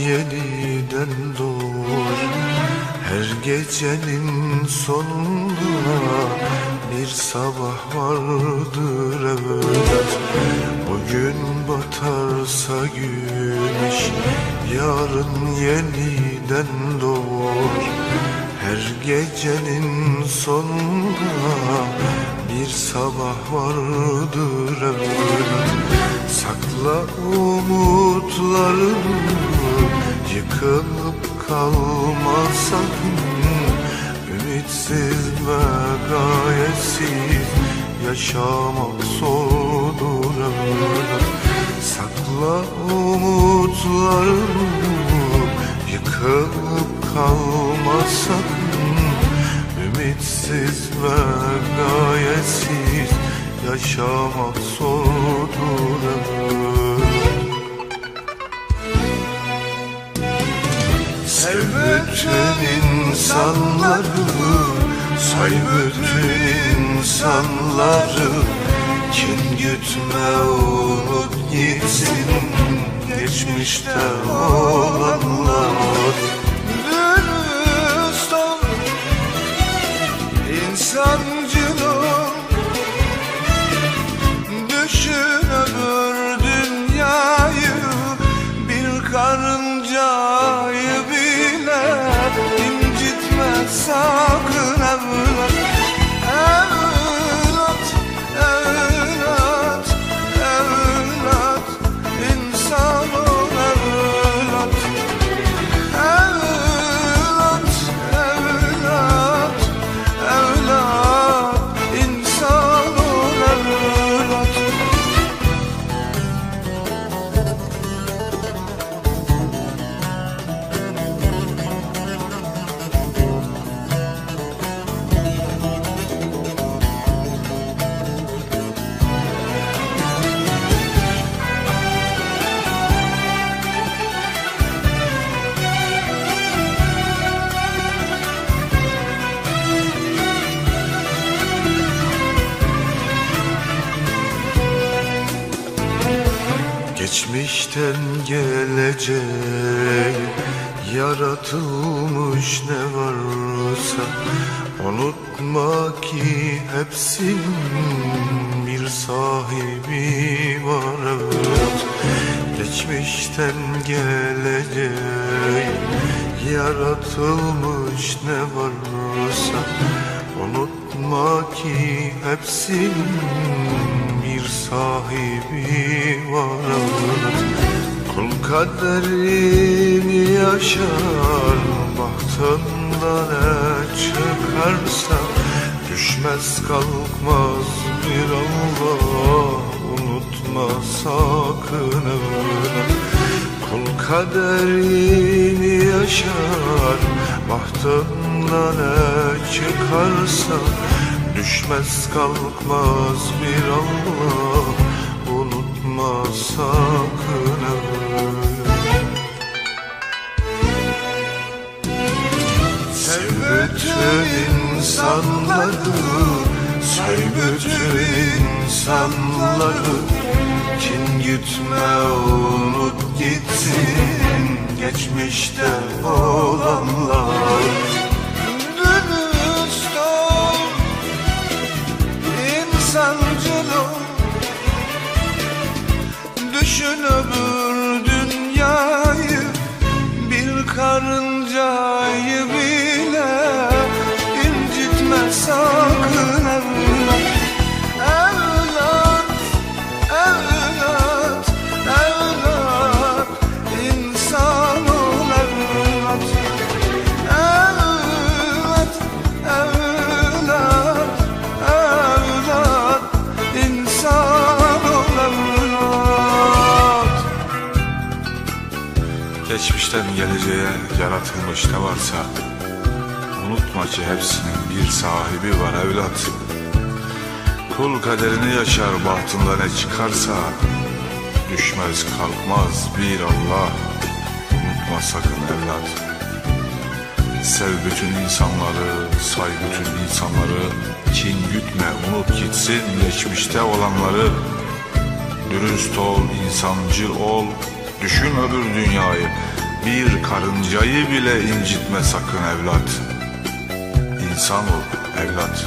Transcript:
yeniden doğar Her gecenin sonunda bir sabah vardır evlat Bugün batarsa güneş yarın yeniden doğar Her gecenin sonunda bir sabah vardır evlat Sakla umutlarını Yıkılıp kalma sakın Ümitsiz ve gayetsiz Yaşamak zordur evlat Sakla umutlarını Yıkılıp kalma sakın Ümitsiz ve gayetsiz Yaşamak zordur insanları Say bütün insanları? Kin gütme unut gitsin Geçmişte olanlar. Dürüst ol İnsancıl sakın evlat Geçmişten gelecek yaratılmış ne varsa Unutma ki hepsinin bir sahibi var evet Geçmişten gelecek yaratılmış ne varsa Unutma ki hepsinin bir sahibi var. Kul kaderini yaşar Bahtında ne çıkarsa Düşmez kalkmaz bir Allah Unutma sakın Kul kaderini yaşar Bahtında ne çıkarsa Düşmez kalkmaz bir Allah Unutma sakın Sev bütün insanları Say bütün insanları. Kin gütme unut gitsin Geçmişte olanlar Düşün öbür dünyayı Bir karıncayı bile incitme sakın Geçmişten geleceğe yaratılmış ne varsa Unutma ki hepsinin bir sahibi var evlat. Kul kaderini yaşar bahtında ne çıkarsa Düşmez kalkmaz bir Allah. Unutma sakın evlat. Sev bütün insanları, say bütün insanları. Kin gütme, unut gitsin geçmişte olanları. Dürüst ol, insancıl ol Düşün öbür dünyayı Bir karıncayı bile incitme sakın evlat. İnsan ol evlat